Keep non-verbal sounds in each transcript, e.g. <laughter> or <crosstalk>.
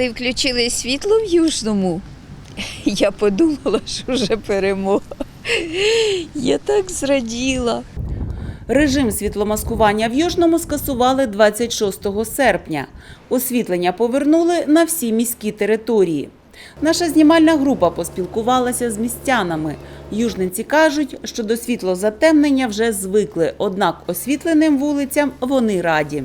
Коли включили світло в Южному, я подумала, що вже перемога. Я так зраділа. Режим світломаскування в Южному скасували 26 серпня. Освітлення повернули на всі міські території. Наша знімальна група поспілкувалася з містянами. Южненці кажуть, що до світлозатемнення вже звикли, однак освітленим вулицям вони раді.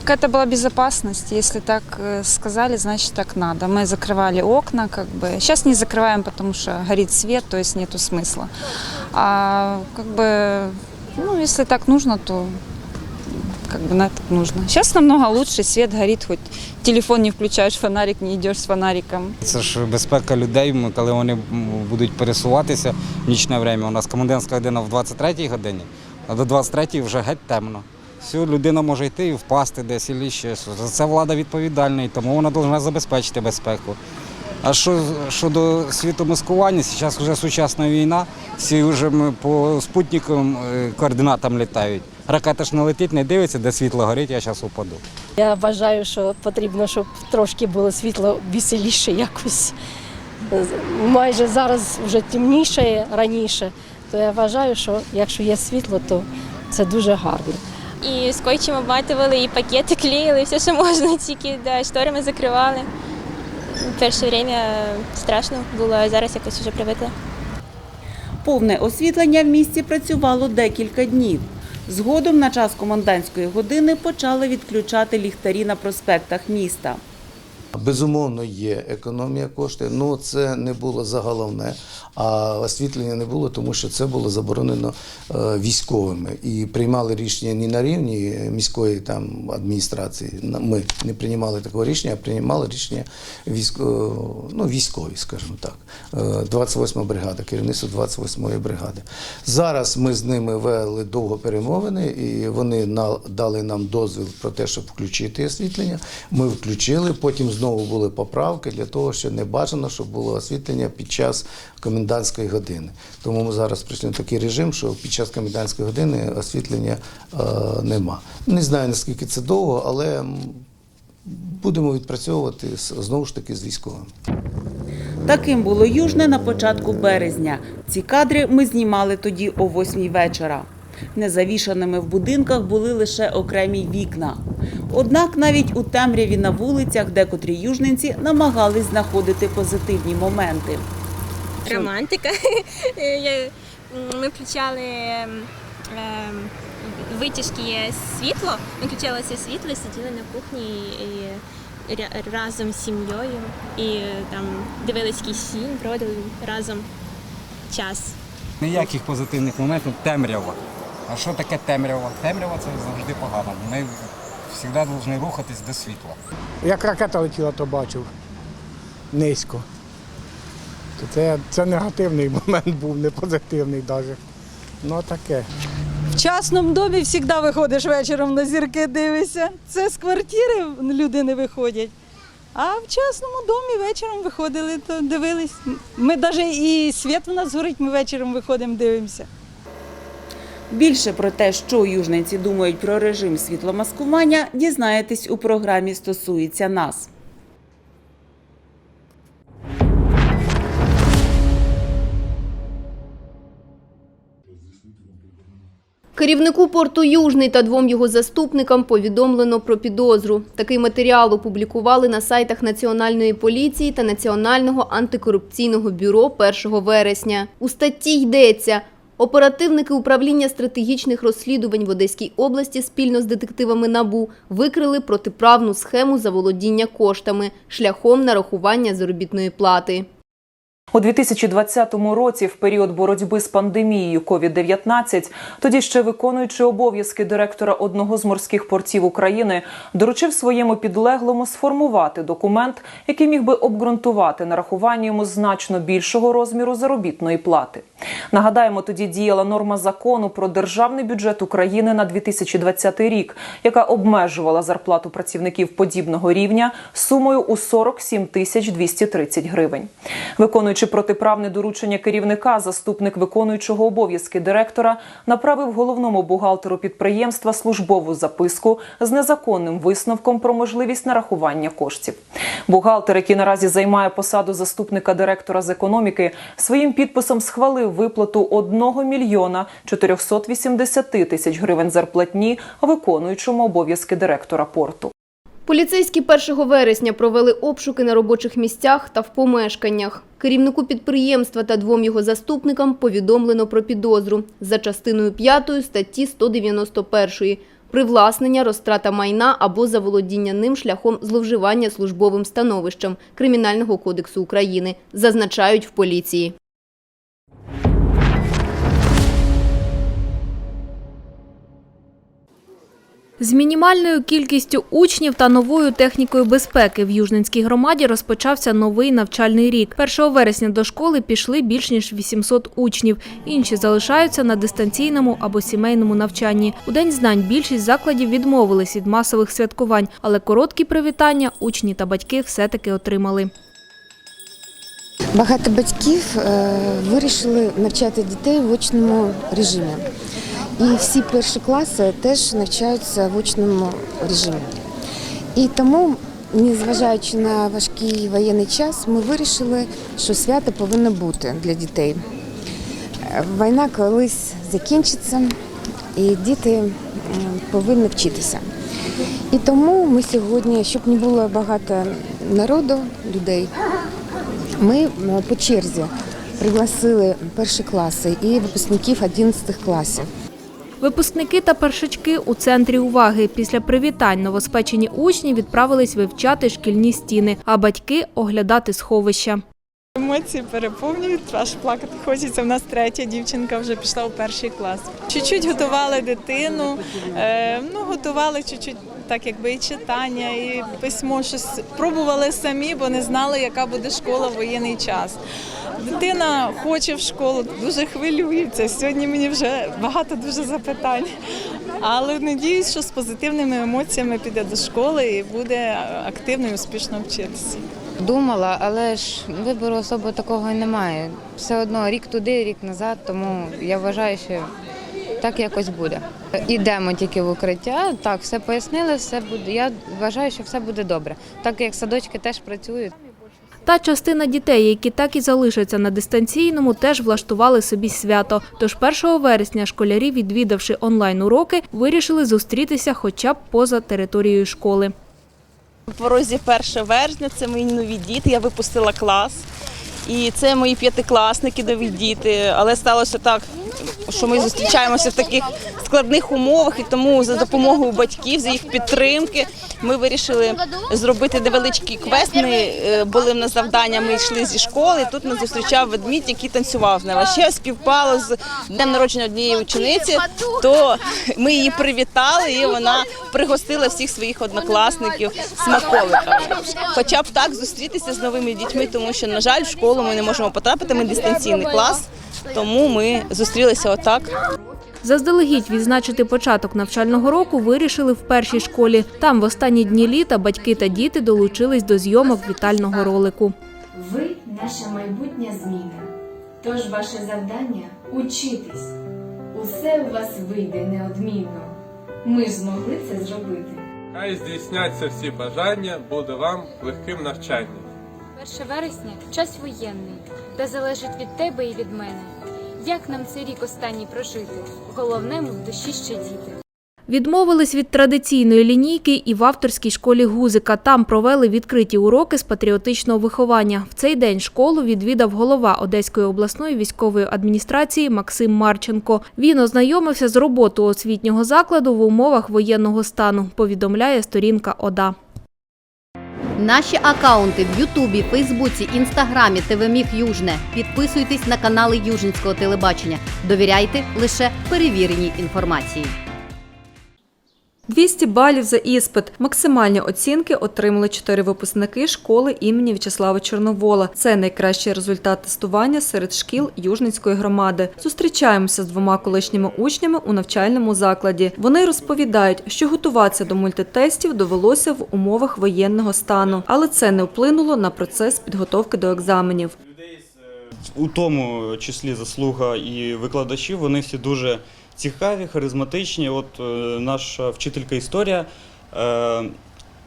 Какая-то была безопасность, если так э, сказали, значит так надо. Мы закрывали окна, как бы. Сейчас не закрываем, потому что горит свет, то есть нету смысла. А как бы, ну, если так нужно, то как бы на это нужно. Сейчас намного лучше, свет горит, хоть телефон не включаешь, фонарик не идешь с фонариком. Це ж безпека людей, ми- коли вони м, будуть пересуватися в нічне время. У нас комендантська година в 23-й годині, а до 23-ї вже геть темно. Все, людина може йти і впасти десь і щось. За це влада відповідальна, і тому вона повинна забезпечити безпеку. А що щодо світомаскування, зараз вже сучасна війна, всі вже по спутникам е, координатам літають. Ракета ж не летить, не дивиться, де світло горить, я зараз упаду. Я вважаю, що потрібно, щоб трошки було світло веселіше якось. Майже зараз вже темніше раніше, то я вважаю, що якщо є світло, то це дуже гарно. І скотчем обматували, і пакети клеїли, все, що можна, <laughs> тільки да, шторами закривали. Перше время страшно було, а зараз якось вже привикла. Повне освітлення в місті працювало декілька днів. Згодом на час комендантської години почали відключати ліхтарі на проспектах міста. Безумовно, є економія коштів, але це не було заголовне, а освітлення не було, тому що це було заборонено е, військовими. І приймали рішення не на рівні міської там, адміністрації. Ми не приймали такого рішення, а приймали рішення військо, ну, військові, скажімо так. Е, 28 бригада, керівництво 28-ї бригади. Зараз ми з ними вели довго перемовини, і вони дали нам дозвіл про те, щоб включити освітлення. Ми включили, потім знову були поправки для того, що не бажано, щоб було освітлення під час комендантської години. Тому ми зараз прийшли на такий режим, що під час комендантської години освітлення е, нема. Не знаю наскільки це довго, але будемо відпрацьовувати знову ж таки з військовими. Таким було Южне на початку березня. Ці кадри ми знімали тоді о 8 вечора. Незавішаними в будинках були лише окремі вікна. Однак навіть у темряві на вулицях декотрі южненці намагались знаходити позитивні моменти. Романтика. <laughs> Ми включали ем, ем, витяжки світло, ми включали світло, сиділи на кухні і разом з сім'єю і там дивились якийсь фільм, проводили разом час. Ніяких позитивних моментів темрява. А що таке темрява? Темрява це завжди погано. Ми завжди повинні рухатись до світла. Як ракета летіла, то бачив низько. То це, це негативний <laughs> момент був, не позитивний навіть. Ну таке. В частному домі завжди виходиш вечором на зірки дивишся. Це з квартири люди не виходять. А в частному домі вечором виходили, то дивились. Ми навіть і світ у нас горить, ми вечором виходимо, дивимося. Більше про те, що южненці думають про режим світломаскування, дізнаєтесь у програмі «Стосується нас. Керівнику порту Южний та двом його заступникам повідомлено про підозру. Такий матеріал опублікували на сайтах Національної поліції та Національного антикорупційного бюро 1 вересня. У статті йдеться. Оперативники управління стратегічних розслідувань в Одеській області спільно з детективами НАБУ викрили протиправну схему заволодіння коштами шляхом нарахування заробітної плати. У 2020 році, в період боротьби з пандемією COVID-19, тоді ще виконуючи обов'язки директора одного з морських портів України, доручив своєму підлеглому сформувати документ, який міг би обґрунтувати нарахування йому значно більшого розміру заробітної плати. Нагадаємо, тоді діяла норма закону про державний бюджет України на 2020 рік, яка обмежувала зарплату працівників подібного рівня сумою у 47 тисяч 230 гривень. Виконуючи протиправне доручення керівника, заступник виконуючого обов'язки директора направив головному бухгалтеру підприємства службову записку з незаконним висновком про можливість нарахування коштів. Бухгалтер, який наразі займає посаду заступника директора з економіки, своїм підписом схвалив виплату 1 мільйона 480 тисяч гривень зарплатні виконуючому обов'язки директора порту. Поліцейські 1 вересня провели обшуки на робочих місцях та в помешканнях. Керівнику підприємства та двом його заступникам повідомлено про підозру за частиною 5 статті 191 привласнення, розтрата майна або заволодіння ним шляхом зловживання службовим становищем Кримінального кодексу України, зазначають в поліції. З мінімальною кількістю учнів та новою технікою безпеки в Южненській громаді розпочався новий навчальний рік. 1 вересня до школи пішли більш ніж 800 учнів. Інші залишаються на дистанційному або сімейному навчанні. У день знань більшість закладів відмовились від масових святкувань, але короткі привітання учні та батьки все-таки отримали. Багато батьків е, вирішили навчати дітей в очному режимі. І всі перші класи теж навчаються в очному режимі. І тому, незважаючи на важкий воєнний час, ми вирішили, що свято повинно бути для дітей. Війна колись закінчиться, і діти повинні вчитися. І тому ми сьогодні, щоб не було багато народу, людей, ми по черзі пригласили перші класи і випускників 11 класів. Випускники та першачки у центрі уваги. Після привітань новоспечені учні відправились вивчати шкільні стіни, а батьки оглядати сховища. Емоції переповнюють, аж плакати хочеться. У нас третя дівчинка вже пішла у перший клас. Чуть-чуть готували дитину, е, ну готували чуть-чуть так, якби і читання, і письмо щось пробували самі, бо не знали, яка буде школа в воєнний час. Дитина хоче в школу, дуже хвилюється. Сьогодні мені вже багато дуже запитань. Але надіюсь, що з позитивними емоціями піде до школи і буде активно і успішно вчитися. Думала, але ж вибору особо такого і немає. Все одно рік туди, рік назад, тому я вважаю, що так якось буде. Ідемо тільки в укриття. Так, все пояснили, все буде. Я вважаю, що все буде добре. Так як садочки теж працюють. Та частина дітей, які так і залишаться на дистанційному, теж влаштували собі свято. Тож 1 вересня школярі, відвідавши онлайн-уроки, вирішили зустрітися хоча б поза територією школи. У порозі 1 вересня це мої нові діти. Я випустила клас. І це мої п'ятикласники нові діти. Але сталося так, що ми зустрічаємося в таких складних умовах, і тому за допомогою батьків, за їх підтримки, ми вирішили зробити невеличкий квест. Ми е, були на завдання, ми йшли зі школи. і Тут нас зустрічав ведмідь, який танцював з нами. Ще співпало з днем народження однієї учениці, то ми її привітали, і вона пригостила всіх своїх однокласників смаколиками. Хоча б так зустрітися з новими дітьми, тому що, на жаль, в школу ми не можемо потрапити. Ми дистанційний клас, тому ми зустрілися отак. Заздалегідь відзначити початок навчального року вирішили в першій школі. Там в останні дні літа батьки та діти долучились до зйомок вітального ролику. Ви наша майбутня зміна. Тож ваше завдання учитись. Усе у вас вийде неодмінно. Ми ж змогли це зробити. Хай здійсняться всі бажання, буде вам легким навчанням. 1 вересня час воєнний, та залежить від тебе і від мене. Як нам цей рік останній прожити? Головне, ми в душі ще діти. Відмовились від традиційної лінійки і в авторській школі Гузика. Там провели відкриті уроки з патріотичного виховання. В цей день школу відвідав голова Одеської обласної військової адміністрації Максим Марченко. Він ознайомився з роботою освітнього закладу в умовах воєнного стану, повідомляє сторінка ОДА. Наші акаунти в Ютубі, Фейсбуці, Інстаграмі, ТВ Южне. Підписуйтесь на канали Южницького телебачення. Довіряйте лише перевіреній інформації. 200 балів за іспит. Максимальні оцінки отримали чотири випускники школи імені В'ячеслава Чорновола. Це найкращий результат тестування серед шкіл Южницької громади. Зустрічаємося з двома колишніми учнями у навчальному закладі. Вони розповідають, що готуватися до мультитестів довелося в умовах воєнного стану, але це не вплинуло на процес підготовки до екзаменів. у тому числі заслуга і викладачів. Вони всі дуже цікаві, харизматичні. От е, наша вчителька історія. Е,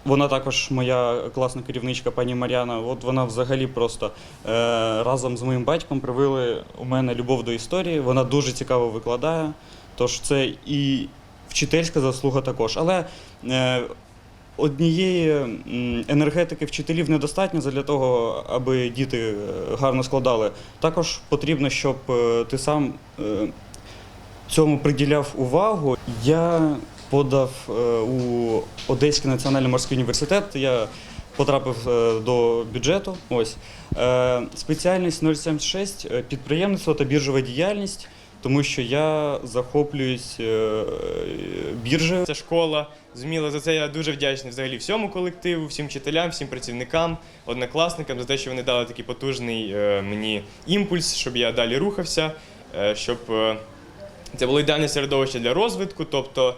вона також моя класна керівничка, пані Мар'яна. От вона взагалі просто е, разом з моїм батьком привили у мене любов до історії. Вона дуже цікаво викладає. Тож це і вчительська заслуга також. Але е, однієї енергетики вчителів недостатньо для того, аби діти е, гарно складали. Також потрібно, щоб ти сам е, цьому приділяв увагу. Я подав е, у Одеський національний морський університет. Я потрапив е, до бюджету. Ось Е, спеціальність 076 е, підприємництво та біржова діяльність. Тому що я захоплююсь біржею. Ця школа зуміла за це. Я дуже вдячний взагалі всьому колективу, всім вчителям, всім працівникам, однокласникам за те, що вони дали такий потужний мені імпульс, щоб я далі рухався, щоб це було ідеальне середовище для розвитку. Тобто,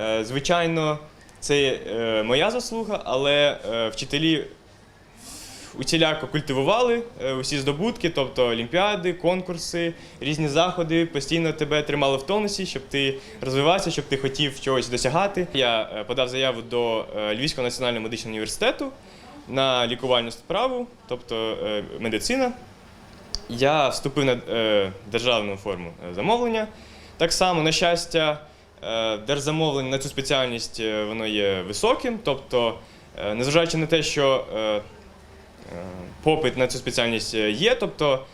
е, звичайно, це е, моя заслуга, але е, вчителі усіляко культивували усі здобутки, тобто олімпіади, конкурси, різні заходи, постійно тебе тримали в тонусі, щоб ти розвивався, щоб ти хотів чогось досягати. Я подав заяву до Львівського національного медичного університету на лікувальну справу, тобто медицина. Я вступив на державну форму замовлення. Так само, на щастя, е, держзамовлення на цю спеціальність е, воно є високим. Тобто, е, незважаючи на те, що попит на цю спеціальність є, тобто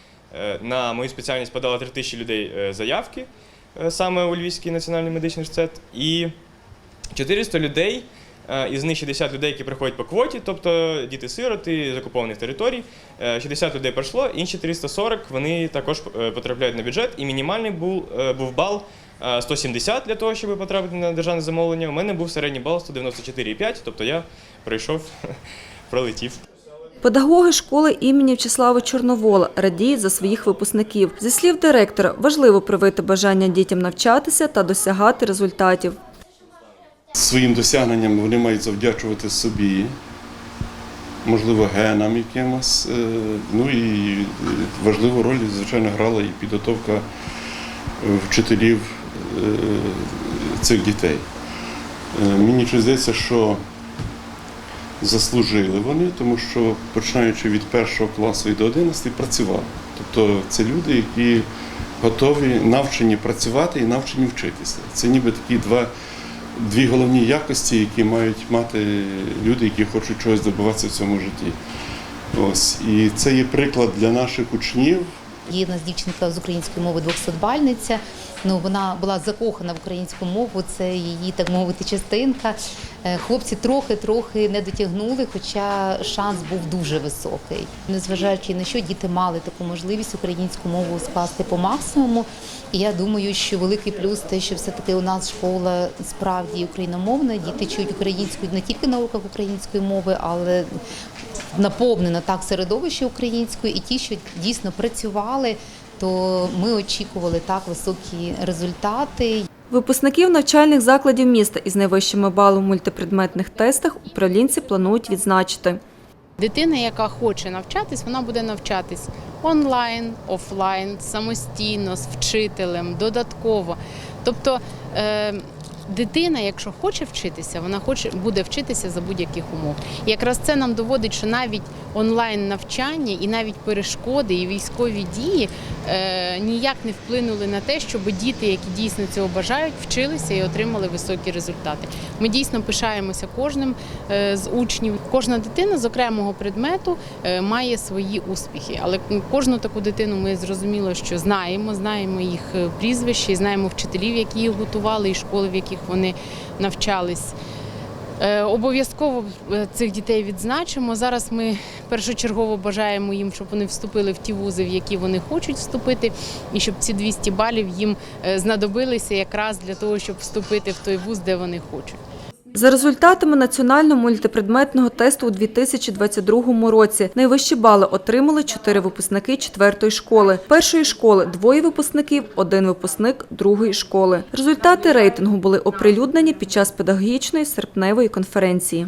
на мою спеціальність подало 3 тисячі людей заявки саме у Львівський національний медичний університет, і 400 людей, із них 60 людей, які приходять по квоті, тобто діти-сироти з окупованих територій. Е, 60 людей пройшло, інші 340 вони також е, потрапляють на бюджет, і мінімальний був, е, був бал е, 170 для того, щоб потрапити на державне замовлення. У мене був середній бал 194,5, тобто я пройшов, <laughs> пролетів. Педагоги школи імені В'ячеслава Чорновола радіють за своїх випускників. Зі слів директора, важливо привити бажання дітям навчатися та досягати результатів. Своїм досягненням вони мають завдячувати собі, можливо, генам якимось. Е, Ну і е, важливу роль, звичайно, грала і підготовка е, вчителів цих дітей. Мені здається, що заслужили вони, тому що починаючи від першого класу і до 11 працювали. Тобто це люди, які готові навчені працювати і навчені вчитися. Це ніби такі два, дві головні якості, які мають мати люди, які хочуть чогось добиватися в цьому житті. Ось. І це є приклад для наших учнів. Є у нас дівчинка з української мови 200-бальниця. Ну, вона була закохана в українську мову, це її, так мовити, частинка. Е, Хлопці трохи-трохи не дотягнули, хоча шанс був дуже високий. Незважаючи на що, діти мали таку можливість українську мову скласти по максимуму. І я думаю, що великий плюс те, що все-таки у нас школа справді україномовна, діти чують українську не тільки на уроках української мови, але наповнено так середовище українською, і ті, що дійсно працювали, то ми очікували так високі результати. Випускників навчальних закладів міста із найвищими балами в мультипредметних тестах управлінці планують відзначити. Дитина, яка хоче навчатись, вона буде навчатись онлайн, офлайн, самостійно, з вчителем, додатково. Тобто е, дитина, якщо хоче вчитися, вона хоче буде вчитися за будь-яких умов. І якраз це нам доводить, що навіть онлайн навчання і навіть перешкоди і військові дії е, ніяк не вплинули на те, щоб діти, які дійсно цього бажають, вчилися і отримали високі результати. Ми дійсно пишаємося кожним е, з учнів. Кожна дитина з окремого предмету е, має свої успіхи, але кожну таку дитину ми зрозуміло, що знаємо, знаємо їх е, прізвища, знаємо вчителів, які їх готували, і школи, в яких вони навчались. Е, Обов'язково е, цих дітей відзначимо. Зараз ми першочергово бажаємо їм, щоб вони вступили в ті вузи, в які вони хочуть вступити, і щоб ці 200 балів їм е, знадобилися якраз для того, щоб вступити в той вуз, де вони хочуть. За результатами національного мультипредметного тесту у 2022 році найвищі бали отримали чотири випускники четвертої школи. Першої школи двоє випускників, один випускник другої школи. Результати рейтингу були оприлюднені під час педагогічної серпневої конференції.